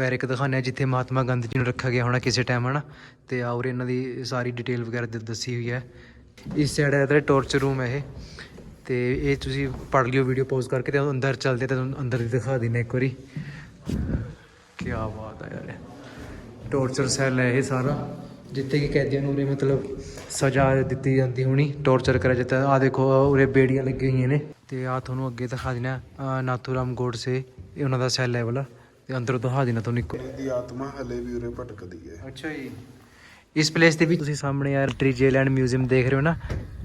Barrack ਦਿਖਾਉਂਦੇ ਹਾਂ ਜਿੱਥੇ ਮਹਾਤਮਾ ਗਾਂਧੀ ਜੀ ਨੂੰ ਰੱਖਿਆ ਗਿਆ ਹੋਣਾ ਕਿਸੇ ਟਾਈਮ ਹਨਾ? ਤੇ ਆਉਰ ਇਹਨਾਂ ਦੀ ਸਾਰੀ ਡਿਟੇਲ ਵਗੈਰਾ ਦ- ਦੱਸੀ ਹੋਈ ਹੈ। ਇਸ ਸਾਈਡ ਹੈ ਤੇ ਟਾਰਚਰ ਰੂਮ ਹੈ ਇਹ। ਤੇ ਇਹ ਤੁਸੀਂ ਪੜ੍ਹ ਲਿਓ ਵੀਡੀਓ ਪੌਜ਼ ਕਰਕੇ ਤੇ ਅੰਦਰ ਚੱਲਦੇ ਤਾਂ ਤੁਹਾਨੂੰ ਅੰਦਰ ਦੀ ਦਿਖਾ ਦਿੰਦੇ ਇੱਕ ਵਾਰੀ। ਕੀ ਬਾਤ ਹੈ ਯਾਰ ਟਾਰਚਰ ਸੈੱਲ ਹੈ ਇਹ ਸਾਰਾ। ਜਿੱਥੇ ਕਿ ਕੈਦੀਆਂ ਨੂੰ ਉਰੇ ਮਤਲਬ ਸਜ਼ਾ ਦਿੱਤੀ ਜਾਂਦੀ ਹੋਣੀ ਟਾਰਚਰ ਕਰਿਆ ਜਾਂਦਾ ਆ ਦੇਖੋ ਉਰੇ ਬੇੜੀਆਂ ਲੱਗੀਆਂ ਹੋਈਆਂ ਨੇ। ਤੇ ਆ ਤੁਹਾਨੂੰ ਅੱਗੇ ਦਿਖਾ ਦੇਣਾ ਨਾਥੂਰਾਮ ਗੋਡਸੇ ਇਹ ਉਹਨਾਂ ਦਾ ਸੈੱਲ ਹੈ ਵਾਲਾ। ਤੇ ਅੰਦਰੋਂ ਦਿਖਾ ਦੇਣਾ ਤੁਹਾਨੂੰ ਇੱਕ। ਦੀ ਆਤਮਾ ਹਲੇ ਵੀ ਉਰੇ ਭਟਕਦੀ ਹੈ। ਅੱਛਾ ਜੀ। ਇਸ ਪਲੇਸ ਦੇ ਵਿੱਚ ਤੁਸੀਂ ਸਾਹਮਣੇ ਯਾਰ ਟਰੀ ਜੇਲ ਐਂਡ ਮਿਊਜ਼ੀਅਮ ਦੇਖ ਰਹੇ ਹੋ ਨਾ,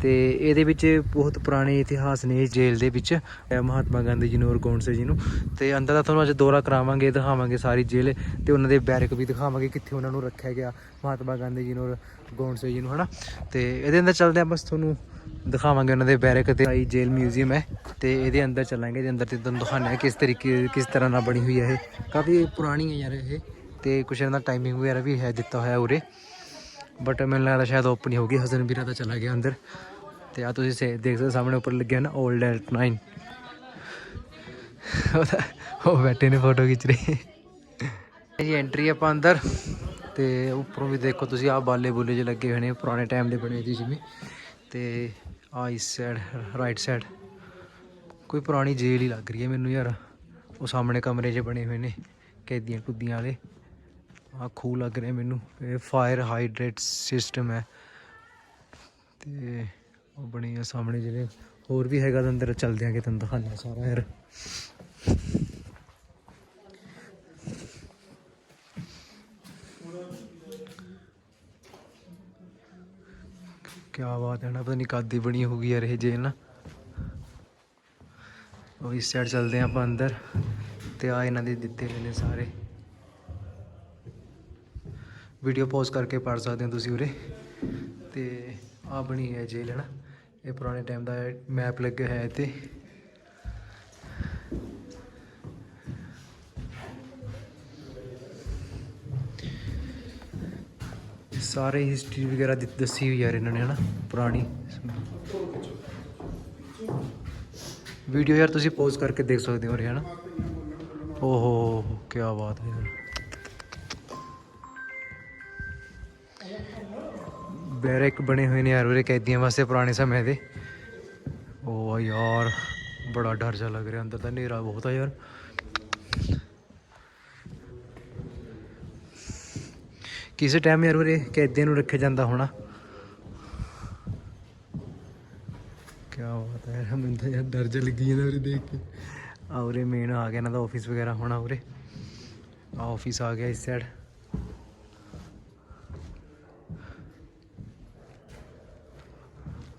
ਤੇ ਇਹਦੇ ਵਿੱਚ ਬਹੁਤ ਪੁਰਾਣੇ ਇਤਿਹਾਸ ਨੇ ਇਸ ਜੇਲ੍ਹ ਦੇ ਵਿੱਚ ਮਹਾਤਮਾ ਗਾਂਧੀ ਜੀ ਨੂੰ ਔਰ ਗੋਂਡਸੇ ਜੀ ਨੂੰ। ਤੇ ਅੰਦਰ ਦਾ ਤੁਹਾਨੂੰ ਅੱਜ ਦੌਰਾ ਕਰਾਵਾਂਗੇ, ਦਿਖਾਵਾਂਗੇ ਸਾਰੀ ਜੇਲ੍ਹ ਤੇ ਉਹਨਾਂ ਦੇ ਬੈਰਕ ਵੀ ਦਿਖਾਵਾਂਗੇ ਕਿੱਥੇ ਉਹਨਾਂ ਨੂੰ ਰੱਖਿਆ ਗਿਆ ਮਹਾਤਮਾ ਗਾਂਧੀ ਜੀ ਨੂੰ ਔਰ ਗੋਂਡਸੇ ਜੀ ਨੂੰ, ਹਨਾ? ਤੇ ਇਹਦੇ ਅੰਦਰ ਚੱਲਦੇ ਹਾਂ, ਬਸ ਤੁਹਾਨੂੰ ਦਿਖਾਵਾਂਗੇ ਉਹਨਾਂ ਦੇ ਬੈਰਕ ਤੇ। ਆਈ ਜੇਲ੍ਹ ਮਿਊਜ਼ੀਅਮ ਹੈ, ਤੇ ਇਹਦੇ ਅੰਦਰ ਚੱਲਾਂਗੇ, ਇਹਦੇ ਅੰਦਰ ਤੇ ਤੁਹਾਨੂੰ ਦਿਖਾਣਾ ਹੈ ਕਿਸ ਤਰੀਕੇ, ਕਿਸ ਤਰ੍ਹਾਂ ਨਾਲ ਬਣੀ ਹੋਈ ਹੈ ਇਹ। ਕਾਫੀ ਪੁਰਾਣੀ ਹੈ ਯਾਰ ਇਹ, ਤੇ ਕੁਛ ਇਹਨਾਂ ਦਾ ਟਾਈਮਿੰਗ ਵਗੈਰਾ ਵੀ ਹੈ, ਦਿੱਤਾ ਹੋਇਆ ਉਰੇ। ਬਟ ਮੈਨੂੰ ਲੱਗਦਾ ਸ਼ਾਇਦ ਓਪਨ ਹੀ ਗਈ ਹਸਨ ਵੀਰਾ ਤਾਂ ਚਲਾ ਗਿਆ ਅੰਦਰ। ਤੇ ਆ ਤੁਸੀਂ ਸੇ- ਦੇਖ ਸਕਦੇ ਸਾਹਮਣੇ ਉੱਪਰ ਲੱਗਿਆ ਨਾ 올ਡ ਐਟ 9 ਉਹ ਬੈਠੇ ਨੇ ਫੋਟੋ ਖਿੱਚ ਰਹੇ। ਜੀ ਐਂਟਰੀ ਆਪਾਂ ਅੰਦਰ। ਤੇ ਉੱਪਰੋਂ ਵੀ ਦੇਖੋ ਤੁਸੀਂ ਆ ਬਾਲੇ ਬੁੱਲੇ ਜਿਹੇ ਲੱਗੇ ਹੋਏ ਨੇ, ਪੁਰਾਣੇ ਟਾਈਮ ਦੇ ਬਣੇ ਸੀ ਜਿਵੇਂ। ਤੇ ਆ ਇਸ ਸਾਈਡ ਰਾਈਟ ਸਾਈਡ ਕੋਈ ਪੁਰਾਣੀ ਜੇਲ੍ਹ ਹੀ ਲੱਗ ਰਹੀ ਹੈ ਮੈਨੂੰ ਯਾਰ। ਉਹ ਸਾਹਮਣੇ ਕਮਰੇ 'ਚ ਬਣੇ ਹੋਏ ਨੇ ਕੈਦੀਆਂ ਕੁੱਦੀਆਂ ਵਾਲੇ। ਆ ਖੂਹ ਲੱਗ ਰਿਹਾ ਮੈਨੂੰ। ਇਹ ਫਾਇਰ ਹਾਈਡਰੇਟ ਸਿਸਟਮ ਹੈ। ਤੇ ਉਹ ਬਣੀ ਸਾਹਮਣੇ ਜਿਹੜੇ। ਹੋਰ ਵੀ ਹੈਗਾ ਤਾਂ ਅੰਦਰ ਚੱਲਦੇ ਆਂਗੇ ਤੁਹਾਨੂੰ ਦਿਖਾਉਂਦਾ ਸਾਰਾ ਯਾਰ। ਕੀ ਬਾਤ ਹੈ ਨਾ, ਪਤਾ ਨਹੀਂ ਕਾਦੀ ਦੀ ਬਣੀ ਹੋਊਗੀ ਯਾਰ ਇਹ ਜੇਲ੍ਹ ਨਾ। ਉਹ ਇਸ ਸਾਈਡ ਚੱਲਦੇ ਹਾਂ ਆਪਾਂ ਅੰਦਰ। ਤੇ ਆ ਇਹਨਾਂ ਦੇ ਦਿੱਤੇ ਹੋਏ ਨੇ ਸਾਰੇ। ਵੀਡੀਓ ਪੌਜ਼ ਕਰਕੇ ਪੜ ਸਕਦੇ ਹੋ ਤੁਸੀਂ ਉਰੇ। ਤੇ ਆ ਬਣੀ ਹੈ ਜੇਲ੍ਹ, ਹੈ ਨਾ? ਇਹ ਪੁਰਾਣੇ ਟਾਈਮ ਦਾ ਮੈਪ ਲੱਗਿਆ ਹੈ ਇੱਥੇ। ਸਾਰੇ ਹਿਸਟਰੀ ਵਗੈਰਾ ਦਿੱ- ਦੱਸੀ ਹੋਈ ਯਾਰ ਇਹਨਾਂ ਨੇ ਹਨਾ ਪੁਰਾਣੀ। ਵੀਡੀਓ ਯਾਰ ਤੁਸੀਂ ਪੌਜ਼ ਕਰਕੇ ਦੇਖ ਸਕਦੇ ਹੋ ਉਰੇ ਹਨਾ ਓਹੋ, ਕੀ ਬਾਤ ਹੈ ਯਾਰ। ਬੈਰਕ ਬਣੇ ਹੋਏ ਨੇ ਯਾਰ ਉਰੇ ਕੈਦੀਆਂ ਵਾਸਤੇ ਪੁਰਾਣੇ ਸਮੇਂ ਦੇ। ਓ ਯਾਰ, ਬੜਾ ਡਰ ਜਾ ਲੱਗ ਰਿਹਾ ਅੰਦਰ ਤਾਂ, ਹਨੇਰਾ ਬਹੁਤ ਆ ਯਾਰ। ਕਿਸੇ ਟਾਈਮ ਯਾਰ ਉਰੇ ਕੈਦੀਆਂ ਨੂੰ ਰੱਖਿਆ ਜਾਂਦਾ ਹੋਣਾ? ਕੀ ਬਾਤ ਹੈ ਯਾਰ ਮੈਨੂੰ ਤਾਂ ਯਾਰ ਡਰ ਜਾ ਲੱਗੀ ਜਾਂਦਾ ਉਰੇ ਦੇਖ ਕੇ। ਆ ਉਰੇ ਮੇਨ ਆ ਗਿਆ ਇਹਨਾਂ ਦਾ ਆਫਿਸ ਵਗੈਰਾ ਹੋਣਾ ਉਰੇ ਆ ਆਫਿਸ ਆ ਗਿਆ ਇਸ ਸਾਈਡ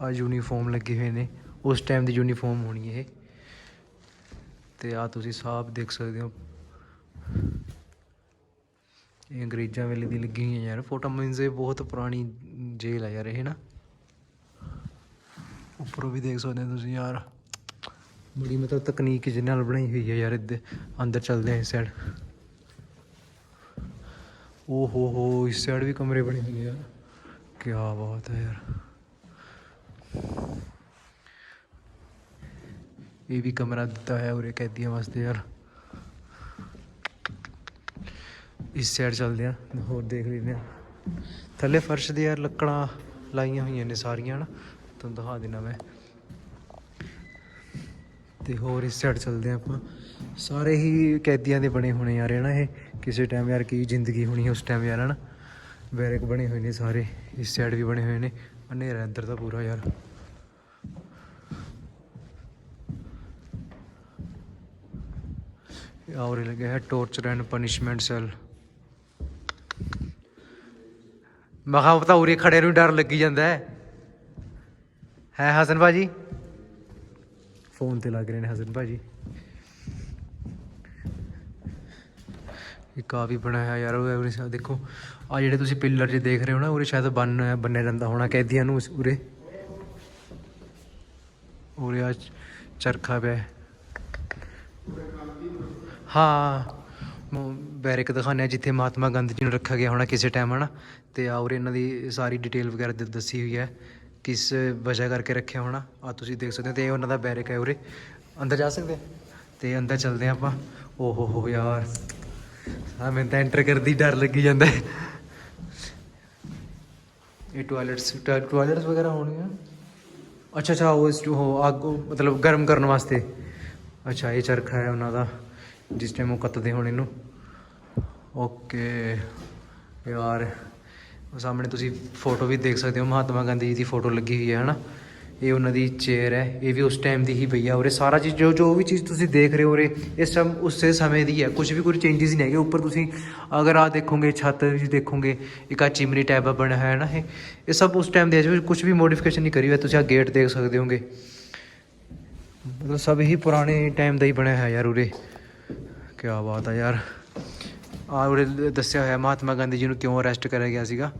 ਆ ਯੂਨੀਫਾਰਮ ਲੱਗੇ ਹੋਏ ਨੇ। ਉਸ ਟਾਈਮ ਦੀ ਯੂਨੀਫਾਰਮ ਹੋਣੀ ਇਹ। ਤੇ ਆ ਤੁਸੀਂ ਸਾਫ਼ ਦੇਖ ਸਕਦੇ ਹੋ। ਇਹ ਅੰਗਰੇਜ਼ਾਂ ਵੇਲੇ ਦੀ ਲੱਗੀ ਹੋਈ ਹੈ ਯਾਰ। ਫੋਟੋ ਮੀਨਸ ਇਹ ਬਹੁਤ ਪੁਰਾਣੀ ਜੇਲ ਹੈ ਯਾਰ ਇਹ ਨਾ। ਉੱਪਰੋਂ ਵੀ ਦੇਖ ਸਕਦੇ ਹੋ ਤੁਸੀਂ ਯਾਰ। ਬੜੀ ਮਤਲਬ ਤਕਨੀਕ ਜਿਹਦੇ ਨਾਲ ਬਣਾਈ ਹੋਈ ਹੈ ਯਾਰ ਇੱਦੇ ਅੰਦਰ ਚੱਲਦੇ ਆ ਇਸ ਸਾਈਡ ਓ ਹੋ ਹੋ, ਇਸ ਸਾਈਡ ਵੀ ਕਮਰੇ ਬਣੇ ਹੋਏ ਯਾਰ ਕੀ ਬਾਤ ਹੈ ਯਾਰ। ਇਹ ਵੀ ਕਮਰਾ ਦਿੱਤਾ ਹੈ ਉਰੇ ਕੈਦੀਆਂ ਵਾਸਤੇ ਯਾਰ। ਇਸ ਸਾਈਡ ਚੱਲਦੇ ਆ ਹੋਰ ਦੇਖ ਲੈਂਦੇ ਆ ਥੱਲੇ ਫਰਸ਼ ਦੇ ਯਾਰ ਲੱਕੜਾਂ ਲਾਈਆਂ ਹੋਈਆਂ ਨੇ ਸਾਰੀਆਂ ਨਾ, ਤੁਹਾਨੂੰ ਦਿਖਾ ਦੇਣਾ ਮੈਂ। ਤੇ ਹੋਰ ਇਸ ਸਾਈਡ ਚੱਲਦੇ ਆ ਆਪਾਂ। ਸਾਰੇ ਹੀ ਕੈਦੀਆਂ ਦੇ ਬਣੇ ਹੋਣੇ ਯਾਰ ਹੈ ਇਹ? ਕਿਸੇ ਟਾਈਮ ਯਾਰ ਕੀ ਜ਼ਿੰਦਗੀ ਹੋਣੀ ਉਸ ਟਾਈਮ ਯਾਰ, ਹਨਾ? ਬੈਰਕ ਬਣੇ ਹੋਏ ਨੇ ਸਾਰੇ, ਇਸ ਸਾਈਡ ਵੀ ਬਣੇ ਹੋਏ ਨੇ। ਹਨੇਰਾ ਅੰਦਰ ਦਾ ਪੂਰਾ ਯਾਰ। ਔਰ ਇਹ ਲੱਗਿਆ ਹੈ ਟੋਰਚਰ ਐਂਡ ਪਨਿਸ਼ਮੈਂਟ ਸੈੱਲ ਮੈਂ ਕਿਹਾ ਪਤਾ ਉਰੇ ਖੜੇ ਨੂੰ ਡਰ ਲੱਗੀ ਜਾਂਦਾ ਹੈ। ਹੈ ਹਸਨ ਭਾਜੀ? ਫੋਨ ਤੇ ਲੱਗ ਰਹੇ ਨੇ ਹਸਨ ਭਾਜੀ। ਇੱਕ ਆ ਵੀ ਬਣਾਇਆ ਯਾਰ, ਉਹ ਉਰੇ ਸਾ ਦੇਖੋ ਆ ਜਿਹੜੇ ਤੁਸੀਂ ਪਿੱਲਰ ਜੇ ਦੇਖ ਰਹੇ ਹੋ ਨਾ, ਉਰੇ ਸ਼ਾਇਦ ਬੰਨ, ਬੰਨਿਆ ਜਾਂਦਾ ਹੋਣਾ, ਕੈਦੀਆਂ ਨੂੰ ਉਸ- ਉਰੇ। ਉਰੇ ਆ ਚਰਖਾ ਪਿਆ ਹਾਂ। ਬੈਰਿਕ ਦਿਖਾਉਂਦੇ ਹਾਂ, ਜਿੱਥੇ ਮਹਾਤਮਾ ਗਾਂਧੀ ਜੀ ਨੂੰ ਰੱਖਿਆ ਗਿਆ ਹੋਣਾ ਕਿਸੇ ਟਾਈਮ ਹਨਾ। ਤੇ ਆ ਉਰੇ ਇਹਨਾਂ ਦੀ ਸਾਰੀ ਡਿਟੇਲ ਵਗੈਰਾ ਦ- ਦੱਸੀ ਹੋਈ ਹੈ, ਕਿਸ ਵਜ੍ਹਾ ਕਰਕੇ ਰੱਖਿਆ ਹੋਣਾ। ਆ ਤੁਸੀਂ ਦੇਖ ਸਕਦੇ ਹੋ, ਤੇ ਇਹ ਉਹਨਾਂ ਦਾ ਬੈਰਿਕ ਹੈ ਉਰੇ। ਅੰਦਰ ਜਾ ਸਕਦੇ ਹਾਂ? ਤੇ ਅੰਦਰ ਚੱਲਦੇ ਹਾਂ ਆਪਾਂ। ਓ ਹੋ ਯਾਰ। ਹਾਂ, ਮੈਨੂੰ ਤਾਂ ਐਂਟਰ ਕਰਦੀ ਡਰ ਲੱਗੀ ਜਾਂਦਾ। ਹੈ। ਇਹ ਟਾਇਲਟਸ ਟਾਇਲਟਸ ਵਗੈਰਾ ਹੋਣਗੀਆਂ? ਅੱਛਾ ਅੱਛਾ, ਉਹ ਇਸ ਉਹ ਅੱਗ, ਮਤਲਬ ਗਰਮ ਕਰਨ ਵਾਸਤੇ। ਅੱਛਾ, ਇਹ ਚਰਖਾ ਹੈ ਉਹਨਾਂ ਦਾ, ਜਿਸ ਟਾਈਮ ਉਹ ਕੱਤਦੇ ਹੋਣ ਇਹਨੂੰ। ਓਕੇ ਯਾਰ ਸਾਹਮਣੇ ਤੁਸੀਂ ਫੋਟੋ ਵੀ ਦੇਖ ਸਕਦੇ ਹੋ, ਮਹਾਤਮਾ ਗਾਂਧੀ ਜੀ ਦੀ ਫੋਟੋ ਲੱਗੀ ਹੋਈ ਹੈ, ਹਨਾ? ਇਹ ਉਹਨਾਂ ਦੀ ਚੇਅਰ ਹੈ, ਇਹ ਵੀ ਉਸ ਟਾਈਮ ਦੀ ਹੀ ਪਈ ਆ। ਉਰੇ ਸਾਰਾ ਚੀਜ਼, ਜੋ ਜੋ ਵੀ ਚੀਜ਼ ਤੁਸੀਂ ਦੇਖ ਰਹੇ ਹੋ ਉਰੇ ਇਸ ਟਾਈਮ ਉਸੇ ਸਮੇਂ ਦੀ ਹੈ। ਕੁਝ ਵੀ ਕੋਈ ਚੇਂਜਸ ਨਹੀਂ ਹੈਗੇ। ਉੱਪਰ ਤੁਸੀਂ ਅਗਰ ਆ ਦੇਖੋਗੇ, ਛੱਤ ਵੀ ਦੇਖੋਗੇ, ਇੱਕ ਆ ਚਿਮਨੀ ਟਾਈਪ ਬਣਿਆ ਹੋਇਆ ਹੈ ਨਾ ਇਹ ਇਹ ਸਭ ਉਸ ਟਾਈਮ ਦੇ ਹੈ। ਕੁਝ ਵੀ ਮੋਡੀਫਿਕੇਸ਼ਨ ਨਹੀਂ ਕਰੀ ਹੋਈ ਤੁਸੀਂ ਆ ਗੇਟ ਦੇਖ ਸਕਦੇ ਹੋਗੇ। ਮਤਲਬ ਸਭ ਹੀ ਪੁਰਾਣੇ ਟਾਈਮ ਦਾ ਹੀ ਬਣਿਆ ਹੈ ਯਾਰ ਉਰੇ। ਕੀ ਬਾਤ ਆ ਯਾਰ। ਆ ਉਰੇ ਦੱਸਿਆ ਹੋਇਆ ਮਹਾਤਮਾ ਗਾਂਧੀ ਜੀ ਨੂੰ ਕਿਉਂ ਅਰੈਸਟ ਕਰਿਆ ਗਿਆ ਸੀਗਾ।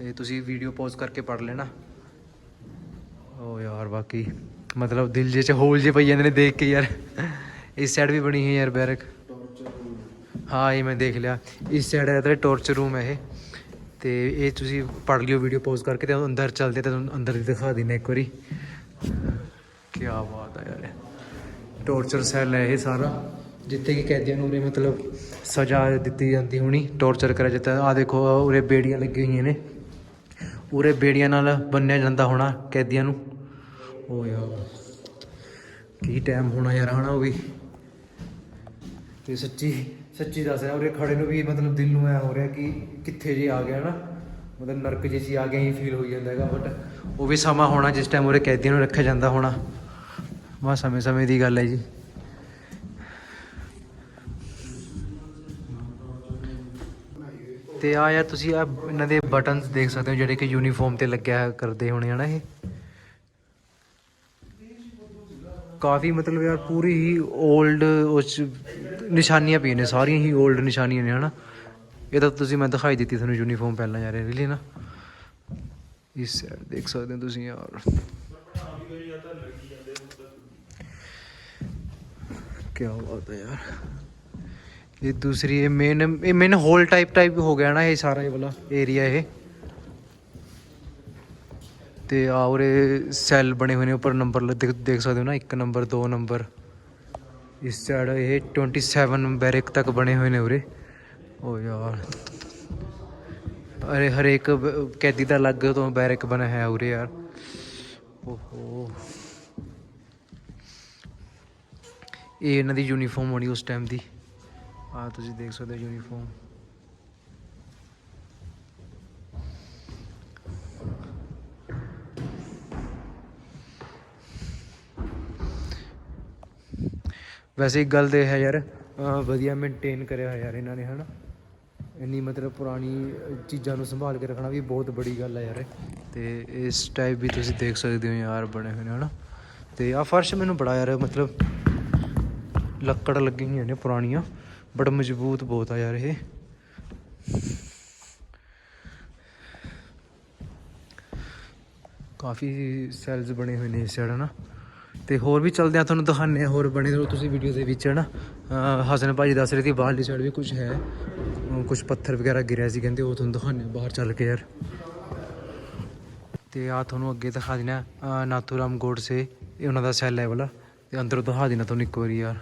ਇਹ ਤੁਸੀਂ ਵੀਡੀਓ ਪੌਜ਼ ਕਰਕੇ ਪੜ੍ਹ ਲੈਣਾ। ਓ ਯਾਰ ਬਾਕੀ ਮਤਲਬ ਦਿਲ ਜੇ ਚ ਹੋਲ ਜੇ ਪਈ ਜਾਂਦੇ ਨੇ ਦੇਖ ਕੇ ਯਾਰ। ਇਸ ਸਾਈਡ ਵੀ ਬਣੀ ਹੈ ਯਾਰ ਬੈਰਕ। ਹਾਂ, ਇਹ ਮੈਂ ਦੇਖ ਲਿਆ। ਇਸ ਸਾਈਡ ਹੈ ਤੇ ਟਾਰਚਰ ਰੂਮ ਹੈ ਇਹ। ਤੇ ਇਹ ਤੁਸੀਂ ਪੜ੍ਹ ਲਿਓ ਵੀਡੀਓ ਪੋਜ਼ ਕਰਕੇ ਤੇ ਅੰਦਰ ਚੱਲਦੇ ਤੇ ਤੁਹਾਨੂੰ ਅੰਦਰ ਦਿਖਾ ਦਿੰਨੇ ਇੱਕ ਵਾਰੀ। ਕੀ ਬਾਤ ਹੈ ਯਾਰ। ਟਾਰਚਰ ਸੈੱਲ ਹੈ ਇਹ ਸਾਰਾ। ਜਿੱਥੇ ਕਿ ਕੈਦੀਆਂ ਨੂੰ ਉਰੇ ਮਤਲਬ ਸਜ਼ਾ ਦਿੱਤੀ ਜਾਂਦੀ ਹੋਣੀ। ਟਾਰਚਰ ਕਰਿਆ ਜਾਂਦਾ ਆ ਦੇਖੋ, ਉਰੇ ਬੇੜੀਆਂ ਲੱਗੀਆਂ ਹੋਈਆਂ ਨੇ। ਉਰੇ ਬੇੜੀਆਂ ਨਾਲ ਬੰਨਿਆ ਜਾਂਦਾ ਹੋਣਾ ਕੈਦੀਆਂ ਨੂੰ। ਓ ਯਾਰ ਕੀ ਟਾਈਮ ਹੋਣਾ ਯਾਰ, ਹਨਾ ਉਹ ਵੀ। ਤੇ ਸੱਚੀ ਸੱਚੀ ਦੱਸ ਰਿਹਾ ਉਰੇ ਖੜੇ ਨੂੰ ਵੀ ਮਤਲਬ ਦਿਲ ਨੂੰ ਐ ਹੋ ਰਿਹਾ ਕਿ ਕਿੱਥੇ ਜੇ ਆ ਗਿਆ ਨਾ। ਮਤਲਬ ਨਰਕ ਜੇ ਸੀ ਆ ਗਿਆ ਹੀ ਫੀਲ ਹੋਈ ਜਾਂਦਾ ਹੈਗਾ ਬਟ ਉਹ ਵੀ ਸਮਾਂ ਹੋਣਾ ਜਿਸ ਟਾਈਮ ਉਰੇ ਕੈਦੀਆਂ ਨੂੰ ਰੱਖਿਆ ਜਾਂਦਾ ਹੋਣਾ। ਬਸ ਸਮੇਂ ਸਮੇਂ ਦੀ ਗੱਲ ਹੈ ਜੀ। ਤੇ ਆ ਯਾਰ ਤੁਸੀਂ ਆ ਇਹਨਾਂ ਦੇ ਬਟਨਸ ਦੇਖ ਸਕਦੇ ਹੋ ਜਿਹੜੇ ਕਿ ਯੂਨੀਫਾਰਮ ਤੇ ਲੱਗਿਆ ਕਰਦੇ ਹੋਣੇ ਹਨਾ ਇਹ। ਕਾਫੀ ਮਤਲਬ ਯਾਰ ਪੂਰੀ ਹੀ 올ਡ ਉਸ ਨਿਸ਼ਾਨੀਆਂ ਪਈਆਂ ਨੇ, ਸਾਰੀਆਂ ਹੀ 올ਡ ਨਿਸ਼ਾਨੀਆਂ ਨੇ, ਹਨਾ। ਇਹ ਤਾਂ ਤੁਸੀਂ ਮੈਂ ਦਿਖਾਈ ਦਿੱਤੀ ਤੁਹਾਨੂੰ ਯੂਨੀਫਾਰਮ ਪਹਿਲਾਂ ਯਾਰ ਰੀਲੀ ਨਾ। ਇਸ ਸਾਈਡ ਦੇਖ ਸਕਦੇ ਹੋ ਤੁਸੀਂ ਯਾਰ। ਕੀ ਬਾਤ ਹੈ ਯਾਰ। ਇਹ ਦੂਸਰੀ, ਇਹ ਮੇਨ ਇਹ ਮੇਨ ਹੋਲ ਟਾਈਪ ਟਾਈਪ ਹੋ ਗਿਆ ਨਾ ਇਹ ਸਾਰਾ ਇਹ ਵਾਲਾ ਏਰੀਆ ਇਹ। ਤੇ ਆ ਉਰੇ ਸੈੱਲ ਬਣੇ ਹੋਏ ਨੇ, ਉੱਪਰ ਨੰਬਰ ਦੇਖ ਸਕਦੇ ਹੋ ਨਾ 1 ਨੰਬਰ 2 ਨੰਬਰ ਇਸ ਸਾਈਡ ਇਹ 27 ਬੈਰਕ ਤੱਕ ਬਣੇ ਹੋਏ ਨੇ ਉਰੇ। ਓ ਯਾਰ। ਅਰੇ ਹਰੇਕ ਕੈਦੀ ਦਾ ਅਲੱਗ ਤੋਂ ਬੈਰਕ ਬਣਿਆ ਹੈ ਉਰੇ ਯਾਰ। ਓਹੋ। ਇਹ ਇਹਨਾਂ ਦੀ ਯੂਨੀਫਾਰਮ ਹੋਣੀ ਉਸ ਟਾਈਮ ਦੀ। ਆ ਤੁਸੀਂ ਦੇਖ ਸਕਦੇ ਹੋ ਯੂਨੀਫਾਰਮ ਵੈਸੇ ਇੱਕ ਗੱਲ ਤੇ ਹੈ ਯਾਰ ਵਧੀਆ ਮੇਨਟੇਨ ਕਰਿਆ ਹੋਇਆ ਯਾਰ ਇਹਨਾਂ ਨੇ, ਹਨਾ? ਇੰਨੀ ਮਤਲਬ ਪੁਰਾਣੀ ਚੀਜ਼ਾਂ ਨੂੰ ਸੰਭਾਲ ਕੇ ਰੱਖਣਾ ਵੀ ਬਹੁਤ ਬੜੀ ਗੱਲ ਹੈ ਯਾਰ ਤੇ ਇਸ ਟਾਈਪ ਵੀ ਤੁਸੀਂ ਦੇਖ ਸਕਦੇ ਹੋ ਯਾਰ ਬਣੇ ਹੋਏ ਨੇ, ਹਨਾ? ਤੇ ਆ ਫਰਸ਼ ਮੈਨੂੰ ਬੜਾ ਯਾਰ ਮਤਲਬ ਲੱਕੜ ਲੱਗੀ ਹੋਈਆਂ ਨੇ ਪੁਰਾਣੀਆਂ। ਬਟ ਮਜ਼ਬੂਤ ਬਹੁਤ ਆ ਯਾਰ ਇਹ। ਕਾਫੀ ਸੈਲਸ ਬਣੇ ਹੋਏ ਨੇ ਇਸ ਸਾਈਡ, ਹਨਾ? ਤੇ ਹੋਰ ਵੀ ਚਲਦੇ ਆ, ਤੁਹਾਨੂੰ ਦਿਖਾਉਂਦੇ ਆ ਹੋਰ ਬਣੇ ਰਹੋ ਤੁਸੀਂ ਵੀਡੀਓ ਦੇ ਵਿੱਚ, ਹਨਾ? ਅਹ ਹਸਨ ਭਾਜੀ ਦੱਸ ਰਹੇ ਸੀ ਬਾਹਰਲੀ ਸਾਈਡ ਵੀ ਕੁਝ ਹੈ। ਕੁਝ ਪੱਥਰ ਵਗੈਰਾ ਗਿਰਿਆ ਸੀ, ਕਹਿੰਦੇ ਉਹ ਤੁਹਾਨੂੰ ਦਿਖਾਉਂਦੇ ਬਾਹਰ ਚੱਲ ਕੇ ਯਾਰ। ਤੇ ਆ ਤੁਹਾਨੂੰ ਅੱਗੇ ਦਿਖਾ ਦੇਣਾ ਅਹ ਨਾਥੂਰਾਮ ਗੋਡਸੇ, ਇਹ ਉਹਨਾਂ ਦਾ ਸੈੱਲ ਹੈ ਵਾਲਾ ਤੇ ਅੰਦਰੋਂ ਦਿਖਾ ਦੇਣਾ ਤੁਹਾਨੂੰ ਇੱਕ ਵਾਰੀ ਯਾਰ।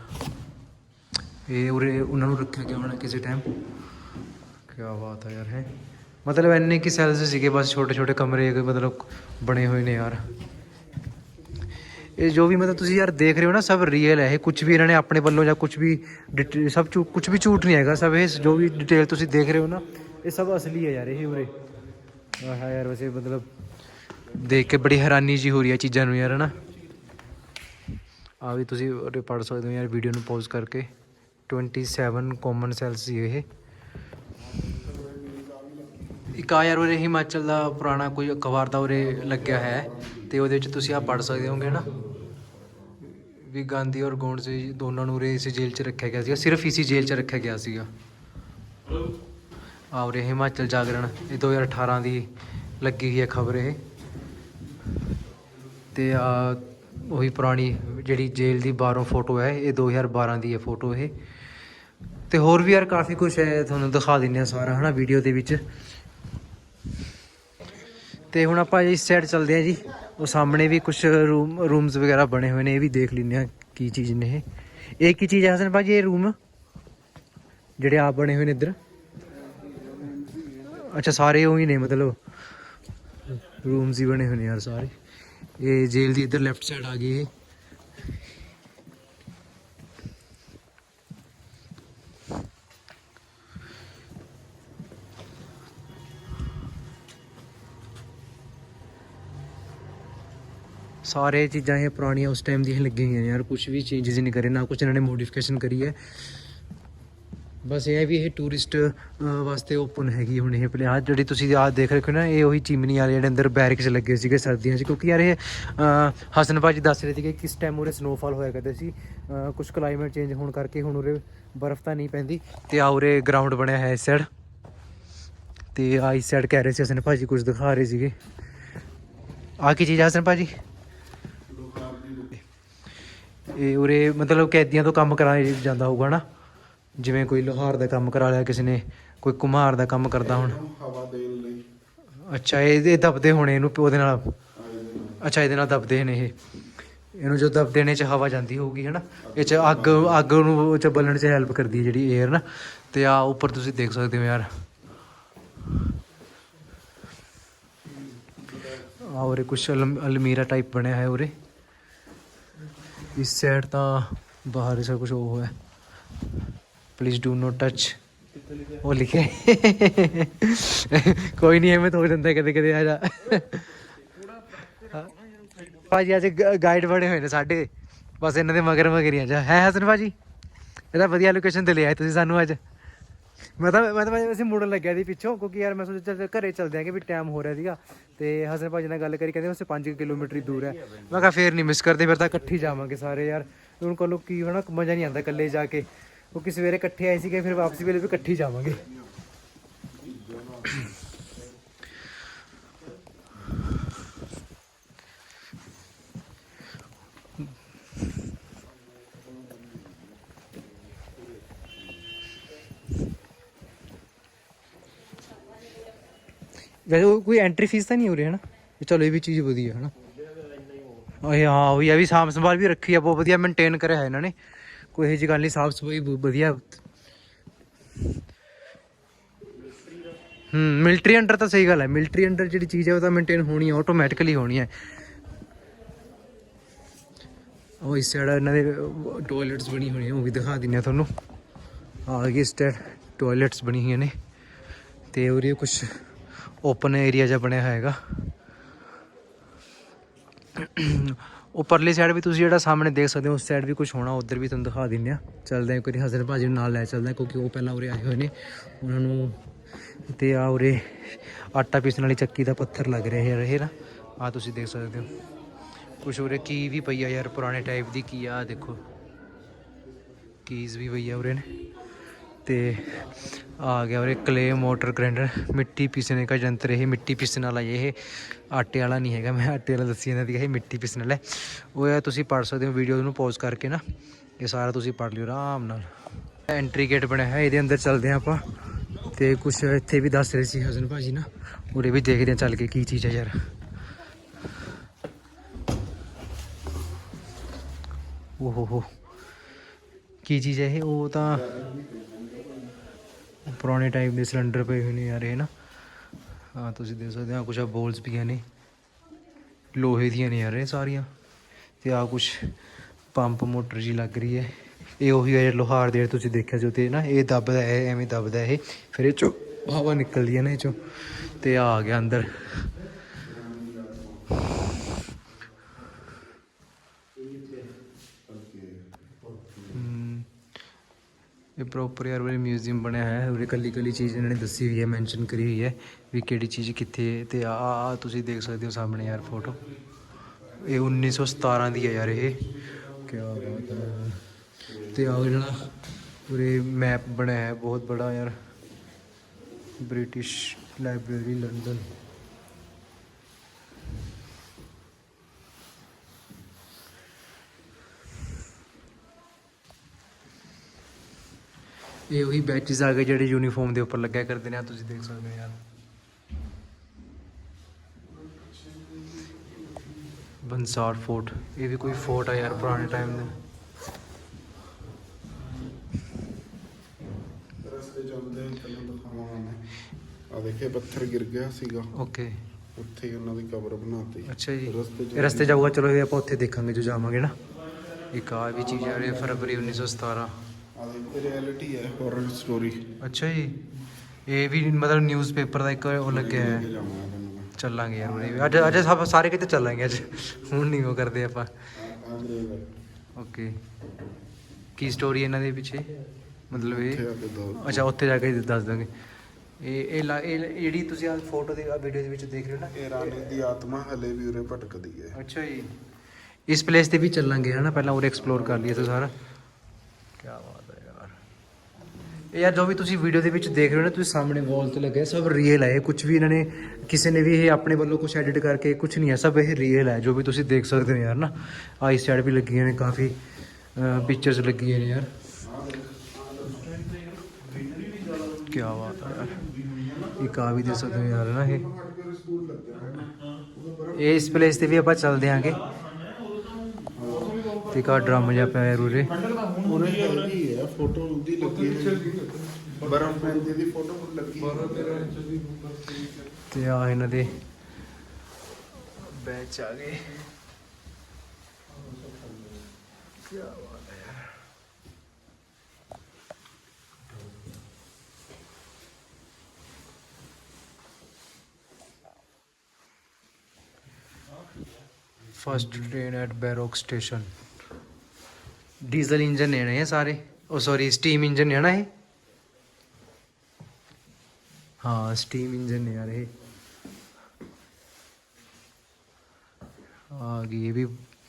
ਇਹ ਉਰੇ ਉਹਨਾਂ ਨੂੰ ਰੱਖਿਆ ਗਿਆ ਹੋਣਾ ਕਿਸੇ ਟਾਈਮ ਕੀ ਬਾਤ ਹੈ ਯਾਰ, ਹੈ। ਮਤਲਬ ਇੰਨੇ ਕੀ ਸੈਲਸ ਸੀਗੇ, ਬਸ ਛੋਟੇ ਛੋਟੇ ਕਮਰੇ ਮਤਲਬ ਬਣੇ ਹੋਏ ਨੇ ਯਾਰ। ਇਹ ਜੋ ਵੀ ਮਤਲਬ ਤੁਸੀਂ ਯਾਰ ਦੇਖ ਰਹੇ ਹੋ ਨਾ, ਸਭ ਰੀਅਲ ਹੈ। ਇਹ ਕੁਝ ਵੀ ਇਹਨਾਂ ਨੇ ਆਪਣੇ ਵੱਲੋਂ ਜਾਂ ਕੁਝ ਵੀ ਡਿਟੇ- ਸਭ ਕੁਝ ਵੀ ਝੂਠ ਨਹੀਂ ਹੈਗਾ, ਸਭ ਇਹ ਜੋ ਵੀ ਡਿਟੇਲ ਤੁਸੀਂ ਦੇਖ ਰਹੇ ਹੋ ਨਾ, ਇਹ ਸਭ ਅਸਲੀ ਹੈ ਯਾਰ, ਇਹ ਉਰੇ। ਆਹ ਯਾਰ, ਵੈਸੇ ਮਤਲਬ ਦੇਖ ਕੇ ਬੜੀ ਹੈਰਾਨੀ ਜੀ ਹੋ ਰਹੀ ਹੈ ਚੀਜ਼ਾਂ ਨੂੰ ਯਾਰ ਹਨਾ ਆ ਵੀ ਤੁਸੀਂ ਉਰੇ ਪੜ ਸਕਦੇ ਹੋ ਯਾਰ ਵੀਡੀਓ ਨੂੰ ਪੌਜ਼ ਕਰਕੇ। 27 ਕਾਮਨ ਸੈਲਸ ਸੀ ਇਹ। ਇੱਕ ਆ ਯਾਰ ਉਰੇ ਹਿਮਾਚਲ ਦਾ ਪੁਰਾਣਾ ਕੋਈ ਅਖਬਾਰ ਦਾ ਉਰੇ ਲੱਗਿਆ ਹੈ ਤੇ ਉਹਦੇ ਵਿੱਚ ਤੁਸੀਂ ਆ ਪੜ ਸਕਦੇ ਹੋਗੇ ਨਾ। ਵੀ ਗਾਂਧੀ ਔਰ ਗੋਂਡਸੇ ਸੀ, ਦੋਨਾਂ ਨੂੰ ਉਰੇ ਇਸ ਜੇਲ੍ਹ 'ਚ ਰੱਖਿਆ ਗਿਆ ਸੀਗਾ, ਸਿਰਫ ਇਸੇ ਜੇਲ੍ਹ 'ਚ ਰੱਖਿਆ ਗਿਆ ਸੀਗਾ। ਆ ਉਰੇ ਹਿਮਾਚਲ ਜਾਗਰਣ, ਇਹ 2018 ਦੀ ਲੱਗੀ ਹੋਈ ਹੈ ਖਬਰ ਇਹ। ਤੇ ਆ ਉਹੀ ਪੁਰਾਣੀ ਜਿਹੜੀ ਜੇਲ੍ਹ ਦੀ ਬਾਹਰੋਂ ਫੋਟੋ ਹੈ, ਇਹ 2012 ਦੀ ਹੈ ਫੋਟੋ ਇਹ। ਤੇ ਹੋਰ ਵੀ ਯਾਰ ਕਾਫੀ ਕੁਝ ਹੈ, ਤੁਹਾਨੂੰ ਦਿਖਾ ਦਿੰਨੇ ਆ ਸਾਰਾ, ਹਨਾ ਵੀਡੀਓ ਦੇ ਵਿੱਚ। ਤੇ ਹੁਣ ਆਪਾਂ ਇਸ ਸਾਈਡ ਚੱਲਦੇ ਆ ਜੀ। ਉਹ ਸਾਹਮਣੇ ਵੀ ਕੁਝ ਰੂਮ ਰੂਮਸ ਵਗੈਰਾ ਬਣੇ ਹੋਏ ਨੇ, ਇਹ ਵੀ ਦੇਖ ਲੈਂਦੇ ਆ ਕੀ ਚੀਜ਼ ਨੇ ਇਹ। ਇਹ ਕੀ ਚੀਜ਼ ਹੈ ਹਸਨ ਭਾਜੀ, ਇਹ ਰੂਮ ਜਿਹੜੇ ਆਪ ਬਣੇ ਹੋਏ ਨੇ ਇੱਧਰ। ਅੱਛਾ, ਸਾਰੇ ਉਹੀ ਨੇ ਮਤਲਬ। ਰੂਮਸ ਹੀ ਬਣੇ ਹੋਏ ਨੇ ਯਾਰ ਸਾਰੇ। ਇਹ ਜੇਲ੍ਹ ਦੀ ਇੱਧਰ ਲੈਫਟ ਸਾਈਡ ਆ ਗਈ ਇਹ। ਸਾਰੇ ਚੀਜ਼ਾਂ ਇਹ ਪੁਰਾਣੀਆਂ ਉਸ ਟਾਈਮ ਦੀਆਂ ਲੱਗੀਆਂ ਹੋਈਆਂ। ਨੇ ਯਾਰ ਕੁਝ ਵੀ ਚੇਂਜਸ ਨਹੀਂ ਕਰੇ ਨਾ ਕੁਝ ਇਹਨਾਂ ਨੇ ਮੋਡੀਫਿਕੇਸ਼ਨ ਕਰੀ ਹੈ। ਬਸ ਇਹ ਵੀ ਇਹ ਟੂਰਿਸਟ ਵਾਸਤੇ ਓਪਨ ਹੈਗੀ ਹੁਣ ਇਹ ਪਲੇ ਆਹ ਜਿਹੜੀ ਤੁਸੀਂ ਆਹ ਦੇਖ ਰਹੇ ਹੋ ਨਾ ਇਹ ਉਹੀ ਚਿਮਨੀ ਵਾਲੇ ਜਿਹੜੇ ਅੰਦਰ ਬੈਰਿਕਸ ਲੱਗੇ ਸੀਗੇ ਸਰਦੀਆਂ 'ਚ। ਕਿਉਂਕਿ ਯਾਰ ਇਹ ਅਹ, ਹਸਨ ਭਾਜੀ ਦੱਸ ਰਹੇ ਸੀਗੇ ਕਿਸ ਟਾਈਮ ਉਰੇ ਸਨੋਫਾਲ ਹੋਇਆ ਕਰਦੇ ਸੀ। ਕੁਝ ਕਲਾਈਮੇਟ ਚੇਂਜ ਹੋਣ ਕਰਕੇ ਹੁਣ ਉਰੇ ਬਰਫ਼ ਤਾਂ ਨਹੀਂ ਪੈਂਦੀ। ਤੇ ਆ ਉਰੇ ਗਰਾਊਂਡ ਬਣਿਆ ਹੈ ਇਸ ਸਾਈਡ ਤੇ ਆ ਇਸ ਸਾਈਡ ਕਹਿ ਰਹੇ ਸੀ ਹਸਨ ਭਾਜੀ ਕੁਝ ਦਿਖਾ ਰਹੇ ਸੀਗੇ। ਆ ਕੀ ਚੀਜ਼ ਆ ਹਸਨ ਭਾਜੀ? ਇਹ ਉਰੇ ਮਤਲਬ ਕੈਦੀਆਂ ਤੋਂ ਕੰਮ ਕਰਾਇਆ ਜਾਂਦਾ ਹੋਊਗਾ ਨਾ। ਜਿਵੇਂ ਕੋਈ ਲੋਹਾਰ ਦਾ ਕੰਮ ਕਰਾ ਲਿਆ ਕਿਸੇ ਨੇ ਕੋਈ ਕੁਮਾਰ ਦਾ ਕੰਮ ਕਰਦਾ ਹੁਣ। ਇਹਨੂੰ ਹਵਾ ਦੇਣ ਲਈ। ਅੱਛਾ ਇਹ ਇਹ ਦਬਦੇ ਹੋਣੇ ਇਹਨੂੰ ਉਹਦੇ ਨਾਲ। ਅੱਛਾ ਇਹਦੇ ਨਾਲ ਦਬਦੇ ਨੇ ਇਹ। ਇਹਨੂੰ ਜੋ ਦਬਦੇ ਨੇ ਚ ਹਵਾ ਜਾਂਦੀ ਹੋਊਗੀ ਹਨਾ। ਇਹ ਚ ਅੱਗ ਅੱਗ ਨੂੰ ਚ ਬਲਣ ਚ ਹੈਲਪ ਕਰਦੀ ਹੈ ਜਿਹੜੀ 에ਅਰ ਨਾ। ਤੇ ਆ ਉੱਪਰ ਤੁਸੀਂ ਦੇਖ ਸਕਦੇ ਹੋ ਯਾਰ। ਆ ਉਰੇ ਕੁਛ ਅਲਮ- ਅਲਮੀਰਾ ਟਾਈਪ ਬਣਿਆ ਹੈ ਉਰੇ। ਇਸ ਸਾਈਡ ਤਾਂ ਬਾਹਰ ਸਾ ਕੁਝ ਉਹ ਹੈ। ਪਲੀਜ਼ ਡੂ ਨੋਟ ਟੱਚ ਉਹ ਲਿਖਿਆ ਕੋਈ ਨਹੀਂ, ਐਵੇਂ ਤਾਂ ਹੋ ਜਾਂਦਾ ਕਦੇ ਕਦੇ, ਆ ਜਾ। ਭਾਜੀ, ਅੱਜ ਗਾਈਡ ਬਣੇ ਹੋਏ ਨੇ ਸਾਡੇ। ਬਸ ਇਹਨਾਂ ਦੇ ਮਗਰ ਮਗਰ ਹੀ ਆ, ਜਾ। ਹੈ ਹਸਨ ਭਾਜੀ? ਇਹਦਾ ਵਧੀਆ ਲੋਕੇਸ਼ਨ ਤੇ ਲਿਆਏ ਤੁਸੀਂ ਸਾਨੂੰ ਅੱਜ। ਮੈਂ ਤਾਂ ਮੈਂ ਤਾਂ ਭਾਜੀ ਵੈਸੇ ਮੁੜਨ ਲੱਗਿਆ ਸੀ ਪਿੱਛੋਂ, ਕਿਉਂਕਿ ਯਾਰ ਮੈਂ ਸੋਚਿਆ ਚੱਲ ਘਰੇ ਚੱਲਦੇ ਆਂਗੇ ਵੀ ਟਾਈਮ ਹੋ ਰਿਹਾ ਸੀਗਾ। ਤੇ ਹਸਨ ਭਾਜੀ ਨਾਲ ਗੱਲ ਕਰੀ, ਕਹਿੰਦੇ ਉਸੇ 5 ਕਿਲੋਮੀਟਰ ਹੀ ਦੂਰ ਹੈ। ਮੈਂ ਕਿਹਾ ਫੇਰ ਨਹੀਂ ਮਿਸ ਕਰਦੇ, ਫਿਰ ਤਾਂ ਇਕੱਠੇ ਜਾਵਾਂਗੇ ਸਾਰੇ ਯਾਰ। ਹੁਣ ਕੋਲੋਂ ਕੀ ਹੋਣਾ ਮਜ਼ਾ ਨਹੀਂ ਆਉਂਦਾ ਇਕੱਲੇ ਜਾ ਕੇ। ਕਿਉਂਕਿ ਸਵੇਰੇ ਇਕੱਠੇ ਆਏ ਸੀਗੇ, ਫਿਰ ਵਾਪਸੀ ਵੇਲੇ ਵੀ ਇਕੱਠੇ ਜਾਵਾਂਗੇ। ਵੈਸੇ ਉਹ ਕੋਈ ਐਂਟਰੀ ਫੀਸ ਤਾਂ ਨਹੀਂ ਹੋ ਰਹੀ ਹੈ ਨਾ ਵੀ ਚਲੋ ਇਹ ਵੀ ਚੀਜ਼ ਵਧੀਆ ਹੈ ਨਾ ਓਏ ਹਾਂ, ਉਹ ਵੀ ਸਾਫ਼ ਸੰਭਾਲ ਵੀ ਰੱਖੀ ਆ, ਬਹੁਤ ਵਧੀਆ ਮੇਨਟੇਨ ਕਰਿਆ ਹੈ ਇਹਨਾਂ ਨੇ। ਕੋਈ ਇਹੋ ਜਿਹੀ ਗੱਲ ਨਹੀਂ ਸਾਫ਼ ਸਫ਼ਾਈ ਬਹੁਤ ਵਧੀਆ। ਹੂੰ ਮਿਲਟਰੀ ਅੰਡਰ ਤਾਂ ਸਹੀ ਗੱਲ ਹੈ। ਮਿਲਟਰੀ ਅੰਡਰ ਜਿਹੜੀ ਚੀਜ਼ ਹੈ, ਉਹ ਤਾਂ ਮੇਨਟੇਨ ਹੋਣੀ ਹੈ ਆਟੋਮੈਟਿਕਲੀ ਹੋਣੀ ਹੈ। ਉਹ ਇਸ ਸਾਈਡ ਇਹਨਾਂ ਦੇ ਟਾਇਲਟਸ ਬਣੀ ਹੋਣੀ ਹੈ ਉਹ ਵੀ ਦਿਖਾ ਦਿੰਨੇ ਆ ਤੁਹਾਨੂੰ। ਆ ਗਈ ਸਟੇਟ ਟਾਇਲਟਸ ਬਣੀ ਹੋਈਆਂ ਨੇ। ਤੇ ਉਰੇ ਕੁਝ ਓਪਨ ਏਰੀਆ ਜਿਹਾ ਬਣਿਆ ਹੋਇਆ ਹੈਗਾ। ਉਹ ਪਰਲੀ ਸਾਈਡ ਵੀ ਤੁਸੀਂ ਜਿਹੜਾ ਸਾਹਮਣੇ ਦੇਖ ਸਕਦੇ ਹੋ, ਉਸ ਸਾਈਡ ਵੀ ਕੁਝ ਹੋਣਾ, ਉਧਰ ਵੀ ਤੁਹਾਨੂੰ ਦਿਖਾ ਦਿੰਨੇ ਆ ਚੱਲਦੇ ਆ ਕੋਈ ਹਜ਼ਰ ਭਾਜੀ ਨੂੰ ਨਾਲ ਲੈ ਚੱਲਦੇ ਆ ਕਿਉਂਕਿ ਉਹ ਪਹਿਲਾਂ ਉਰੇ ਆਏ ਹੋਏ ਨੇ। ਉਹਨਾਂ ਨੂੰ ਤੇ ਆ ਉਰੇ ਆਟਾ ਪੀਸਣ ਵਾਲੀ ਚੱਕੀ ਦਾ ਪੱਥਰ ਲੱਗ ਰਿਹਾ ਯਾਰ ਇਹ ਨਾ। ਆ ਤੁਸੀਂ ਦੇਖ ਸਕਦੇ ਹੋ। ਕੁਛ ਉਰੇ ਕੀ ਵੀ ਪਈ ਆ ਯਾਰ, ਪੁਰਾਣੇ ਟਾਈਪ ਦੀ ਕੀ ਆ, ਆਹ ਦੇਖੋ। ਕੀਜ਼ ਵੀ ਪਈ ਆ ਉਰੇ ਨੇ। ਤੇ ਆ ਗਿਆ ਉਰੇ ਕਲੇ ਮੋਟਰ ਗ੍ਰਾਈਂਡਰ ਮਿੱਟੀ ਪੀਸਣੇ ਦਾ ਯੰਤਰ ਇਹ, ਮਿੱਟੀ ਪੀਸਣ ਵਾਲਾ ਇਹ। ਆਟੇ ਵਾਲਾ ਨਹੀਂ ਹੈਗਾ, ਮੈਂ ਆਟੇ ਵਾਲਾ ਦੱਸੀ ਜਾਂਦਾ ਸੀਗਾ, ਇਹ ਮਿੱਟੀ ਪੀਸਣ ਵਾਲਾ। ਉਹ ਹੈ ਤੁਸੀਂ ਪੜ ਸਕਦੇ ਹੋ ਵੀਡੀਓ ਨੂੰ ਪੌਜ਼ ਕਰਕੇ ਨਾ। ਇਹ ਸਾਰਾ ਤੁਸੀਂ ਪੜ ਲਿਓ ਆਰਾਮ ਨਾਲ। ਐਂਟਰੀ ਗੇਟ ਬਣਿਆ ਹੈ ਇਹਦੇ ਅੰਦਰ ਚੱਲਦੇ ਹਾਂ ਆਪਾਂ। ਤੇ ਕੁਝ ਇੱਥੇ ਵੀ ਦੱਸ ਰਹੇ ਸੀ ਹਸਨ ਭਾਜੀ ਨਾ। ਉਰੇ ਵੀ ਦੇਖਦੇ ਹਾਂ ਚੱਲ ਕੇ ਕੀ ਚੀਜ਼ ਹੈ ਯਾਰ। ਓਹੋ ਹੋ। ਕੀ ਚੀਜ਼ ਹੈ ਇਹ? ਉਹ ਤਾਂ ਪੁਰਾਣੇ ਟਾਈਪ ਦੇ ਸਿਲੰਡਰ ਪਏ ਹੋਏ ਨੇ ਯਾਰ, ਇਹ ਨਾ। ਹਾਂ ਤੁਸੀਂ ਦੇਖ ਸਕਦੇ ਹੋ ਕੁਝ ਆ ਬੋਲਸ ਪਈਆਂ ਨੇ। ਲੋਹੇ ਦੀਆਂ ਨੇ ਯਾਰ ਇਹ ਸਾਰੀਆਂ। ਤੇ ਆ ਕੁਝ ਪੰਪ ਮੋਟਰ ਜੀ ਲੱਗ ਰਹੀ ਹੈ। ਇਹ ਉਹੀ ਹੈ ਜਿਹੜਾ ਲੋਹਾਰ ਦੇ ਤੁਸੀਂ ਦੇਖਿਆ ਜੋ ਤੇ ਨਾ ਇਹ ਦੱਬਦਾ ਹੈ ਐਵੇਂ ਦੱਬਦਾ ਇਹ। ਫਿਰ ਇਹ ਚੋਂ ਹਵਾ ਨਿਕਲਦੀ ਹੈ ਨਾ ਇਹ ਚੋਂ। ਤੇ ਆ ਆ ਗਿਆ ਅੰਦਰ। ਪ੍ਰੋਪਰ ਯਾਰ ਵਾਲੀ ਮਿਊਜ਼ੀਅਮ ਬਣਿਆ ਹੈ, ਉਰੇ ਕੱਲੀ ਕੱਲੀ ਚੀਜ਼ ਇਹਨਾਂ ਨੇ ਦੱਸੀ ਹੋਈ ਹੈ ਮੈਂਸ਼ਨ ਕਰੀ ਹੋਈ ਹੈ ਵੀ ਕਿਹੜੀ ਚੀਜ਼ ਕਿੱਥੇ ਹੈ ਤੇ ਆ ਆ ਤੁਸੀਂ ਦੇਖ ਸਕਦੇ ਹੋ ਸਾਹਮਣੇ ਯਾਰ ਫੋਟੋ ਇਹ 1917 ਦੀ ਹੈ ਯਾਰ ਇਹ। ਕੀ ਬਾਤ ਹੈ। ਤੇ ਆ ਜਿਹੜਾ ਉਰੇ ਮੈਪ ਬਣਿਆ ਹੈ, ਬਹੁਤ ਬੜਾ ਯਾਰ। ਬ੍ਰਿਟਿਸ਼ ਲਾਇਬ੍ਰੇਰੀ ਲੰਡਨ ਇਹ ਉਹੀ ਬੈਚਸ ਆ ਗਏ ਜਿਹੜੇ ਯੂਨੀਫਾਰਮ ਦੇ ਉੱਪਰ ਲੱਗਿਆ ਕਰਦੇ ਨੇ ਆ ਤੁਸੀਂ ਦੇਖ ਸਕਦੇ ਹੋ ਯਾਰ। ਬੰਸਾਰ ਫੋਰਟ ਇਹ ਵੀ ਕੋਈ ਫੋਰਟ ਆ ਯਾਰ ਪੁਰਾਣੇ ਟਾਈਮ ਦਾ। ਚੱਲਦੇ ਤੈਨੂੰ ਦਿਖਾਵਾਂਗਾ ਮੈਂ। ਆ ਦੇਖੇ ਪੱਥਰ ਗਿਰ ਗਿਆ ਸੀਗਾ। ਓਕੇ ਉੱਥੇ ਉਹਨਾਂ ਦੀ ਕਬਰ ਬਣਾਤੀ। ਅੱਛਾ ਜੀ। ਰਸਤੇ ਰਸਤੇ ਜਾਊਗਾ ਚਲੋ ਇਹ ਆਪਾਂ ਉੱਥੇ ਦੇਖਾਂਗੇ ਜੋ ਜਾਵਾਂਗੇ ਨਾ। ਇੱਕ ਆ ਵੀ ਚੀਜ਼ ਆ ਰਹੀ ਫਰਵਰੀ 1917 ਆ ਦੇਖ ਰਿਐਲਿਟੀ ਹੈ ਹੌਰਰ ਸਟੋਰੀ ਅੱਛਾ ਜੀ। ਇਹ ਵੀ ਮਤਲਬ ਨਿਊਜ਼ਪੇਪਰ ਦਾ ਇੱਕ ਉਹ ਲੱਗਿਆ ਹੈ ਚੱਲਾਂਗੇ ਯਾਰ ਵੀ। ਅੱਜ ਅੱਜ ਸਭ ਸਾਰੇ ਕਿਤੇ ਚੱਲਾਂਗੇ ਅੱਜ। ਹੁਣ ਨਹੀਂ ਉਹ ਕਰਦੇ ਆਪਾਂ। ਓਕੇ। ਕੀ ਸਟੋਰੀ ਇਹਨਾਂ ਦੇ ਪਿੱਛੇ? ਮਤਲਬ ਇਹ? ਅੱਛਾ ਉੱਥੇ ਜਾ ਕੇ ਦੱਸ ਦਾਂਗੇ। ਇਹ ਇਹ ਜਿਹੜੀ ਤੁਸੀਂ ਆ ਫੋਟੋ ਦੇ ਵੀਡੀਓ ਦੇ ਵਿੱਚ ਦੇਖ ਰਹੇ ਹੋ ਨਾ ਇਹ ਰਾਣੀ ਦੀ ਆਤਮਾ ਹਲੇ ਵੀ ਉਰੇ ਭਟਕਦੀ ਹੈ। ਅੱਛਾ ਜੀ। ਇਸ ਪਲੇਸ ਤੇ ਵੀ ਚੱਲਾਂਗੇ ਹਨਾ ਪਹਿਲਾਂ ਉਰੇ ਐਕਸਪਲੋਰ ਕਰ ਲਈਏ ਤਾਂ ਸਾਰਾ। ਇਹ ਯਾਰ ਜੋ ਵੀ ਤੁਸੀਂ ਵੀਡੀਓ ਦੇ ਵਿੱਚ ਦੇਖ ਰਹੇ ਹੋ ਨਾ, ਤੁਸੀਂ ਸਾਹਮਣੇ ਵਾਲ ਤੇ ਲੱਗਿਆ ਸਭ ਰੀਅਲ ਹੈ ਇਹ ਕੁਝ ਵੀ ਇਹਨਾਂ ਨੇ, ਕਿਸੇ ਨੇ ਵੀ ਇਹ ਆਪਣੇ ਵੱਲੋਂ ਕੁਝ ਐਡਿਟ ਕਰਕੇ ਕੁਝ ਨਹੀਂ ਹੈ ਸਭ ਇਹ ਰੀਅਲ ਹੈ ਜੋ ਵੀ ਤੁਸੀਂ ਦੇਖ ਸਕਦੇ ਹੋ ਯਾਰ ਨਾ। ਆਈ ਸਾਈਡ ਵੀ ਲੱਗੀਆਂ ਨੇ ਕਾਫੀ ਪਿਕਚਰਸ ਲੱਗੀਆਂ ਨੇ ਯਾਰ। ਕੀ ਬਾਤ ਹੈ ਯਾਰ। ਇਹ ਕਾ ਵੀ ਦੇ ਸਕਦੇ ਹੋ ਯਾਰ ਨਾ ਇਹ। ਇਹ ਇਸ ਪਲੇਸ ਤੇ ਵੀ ਆਪਾਂ ਚੱਲਦੇ ਆਂਗੇ। ਤੇ ਕਾ ਡਰਮ ਜਿਹਾ ਪਿਆ ਹੈ ਉਰੇ। ਫੋਟੋ ਉਹਦੀ ਲੱਗੀ ਹੈ ਬਰਫ ਪੈਂਦੀ ਦੀ ਫੋਟੋ ਲੱਗੀ ਹੈ ਤੇ ਆ ਇਹਨਾਂ ਦੇ ਬੈਚ ਆ ਗਏ। ਕੀ ਬਾਤ ਹੈ ਯਾਰ। First train at Barog station diesel engine ਨੇ ਨਾ ਇਹ ਸਾਰੇ? ਉਹ ਸੌਰੀ ਸਟੀਮ ਇੰਜਨ ਨੇ ਨਾ ਇਹ? ਹਾਂ ਸਟੀਮ ਇੰਜਨ ਯਾਰ ਇਹ। ਆ ਗਈ ਇਹ ਵੀ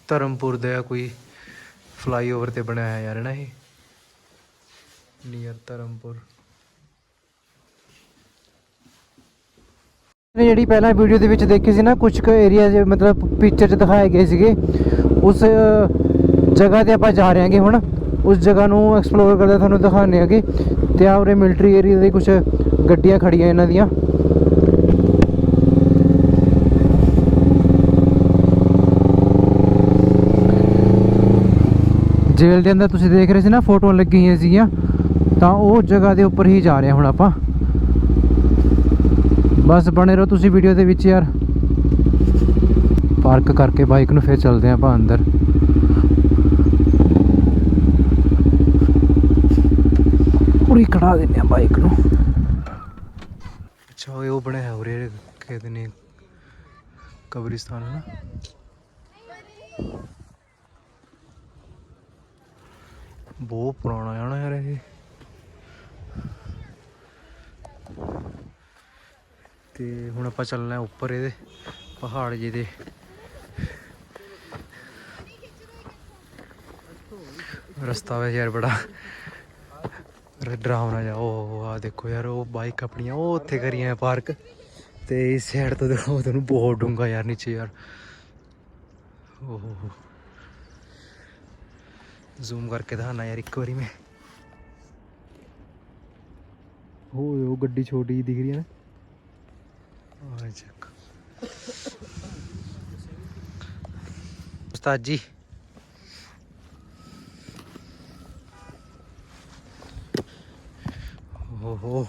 ਧਰਮਪੁਰ ਦਾ ਕੋਈ ਫਲਾਈਓਵਰ ਤੇ ਬਣਾਇਆ ਹੈ ਯਾਰ ਨਾ ਇਹ? ਨੀਅਰ ਧਰਮਪੁਰ। ਜਿਹੜੀ ਪਹਿਲਾਂ ਵੀਡੀਓ ਦੇ ਵਿੱਚ ਦੇਖੀ ਸੀ ਨਾ ਕੁਝ ਕੁ ਏਰੀਆ ਮਤਲਬ ਪਿਕਚਰ 'ਚ ਦਿਖਾਏ ਗਏ ਸੀਗੇ। ਉਸ ਜਗ੍ਹਾ ਤੇ ਆਪਾਂ ਜਾ ਰਹੇ ਹਾਂਗੇ ਹੁਣ। ਉਸ ਜਗ੍ਹਾ ਨੂੰ ਐਕਸਪਲੋਰ ਕਰਦੇ ਤੁਹਾਨੂੰ ਦਿਖਾਉਂਦੇ ਹਾਂਗੇ ਤੇ ਆ ਉਰੇ ਮਿਲਟਰੀ ਏਰੀਆ ਦੇ ਕੁਝ ਗੱਡੀਆਂ ਖੜੀਆਂ ਇਹਨਾਂ ਦੀਆਂ। ਜੇਲ੍ਹ ਦੇ ਅੰਦਰ ਤੁਸੀਂ ਦੇਖ ਰਹੇ ਸੀ ਨਾ, ਫੋਟੋਆਂ ਲੱਗੀਆਂ ਸੀਗੀਆਂ, ਤਾਂ ਉਹ ਜਗ੍ਹਾ ਦੇ ਉੱਪਰ ਹੀ ਜਾ ਰਹੇ ਹਾਂ ਹੁਣ ਆਪਾਂ। ਬਸ ਬਣੇ ਰਹੋ ਤੁਸੀਂ ਵੀਡੀਓ ਦੇ ਵਿੱਚ ਯਾਰ। ਪਾਰਕ ਕਰਕੇ ਬਾਈਕ ਨੂੰ ਫੇਰ ਚੱਲਦੇ ਆਂ ਆਪਾਂ ਅੰਦਰ। ਪੂਰੀ ਖੜਾ ਦਿੰਦੇ ਆ ਬਾਈਕ ਨੂੰ। ਅੱਛਾ ਉਹ ਬਣਿਆ ਹੈ ਉਰੇ ਕਹਿੰਦੇ ਨੇ ਕਬਰਿਸਤਾਨ ਹੈ ਨਾ। ਬਹੁਤ ਪੁਰਾਣਾ ਹੈ ਨਾ ਯਾਰ ਇਹ। ਤੇ ਹੁਣ ਆਪਾਂ ਚੱਲਣਾ ਉੱਪਰ ਇਹਦੇ, ਪਹਾੜ ਜੀ ਦੇ ਰਸਤਾ ਵੇ ਯਾਰ ਬੜਾ ਰ- ਜਾ ਉਹ ਆ ਦੇਖੋ ਯਾਰ, ਉਹ ਬਾਈਕ ਆਪਣੀਆਂ, ਉਹ ਉੱਥੇ ਕਰੀਆਂ ਪਾਰਕ ਤੇ ਇਸ ਸਾਈਡ ਤੋਂ ਦੇਖੋ ਤੁਹਾਨੂੰ ਬਹੁਤ ਡੂੰਗਾ ਯਾਰ, ਨੀਚੇ ਯਾਰ। ਓਹ। ਜ਼ੂਮ ਕਰਕੇ ਦਿਖਾਣਾ ਯਾਰ, ਇੱਕ ਵਾਰੀ ਮੈਂ। ਓਏ, ਉਹ ਗੱਡੀ ਛੋਟੀ ਜਿਹੀ ਦਿਖ ਰਹੀ ਹੈ ਨਾ। ਆ ਚੱਕ। ਉਸਤਾਦ ਜੀ। ਓਹੋ।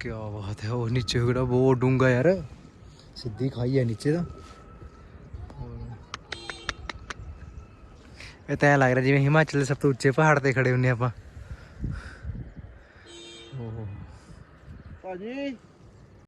ਕੀ ਬਾਤ ਹੈ, ਉਹ ਨੀਚੇ ਕਿਹੜਾ ਬਹੁਤ ਡੂੰਗਾ ਯਾਰ। ਸਿੱਧੀ ਖਾਈ ਹੈ ਨੀਚੇ ਦਾ ਇਹ ਤਾਂ ਲੱਗ ਰਿਹਾ ਜਿਵੇਂ ਹਿਮਾਚਲ ਦੇ ਸਭ ਤੋਂ ਉੱਚੇ ਪਹਾੜ ਤੇ ਖੜੇ ਹੁੰਨੇ ਆਪਾਂ। ਓਹੋ। ਭਾਜੀ।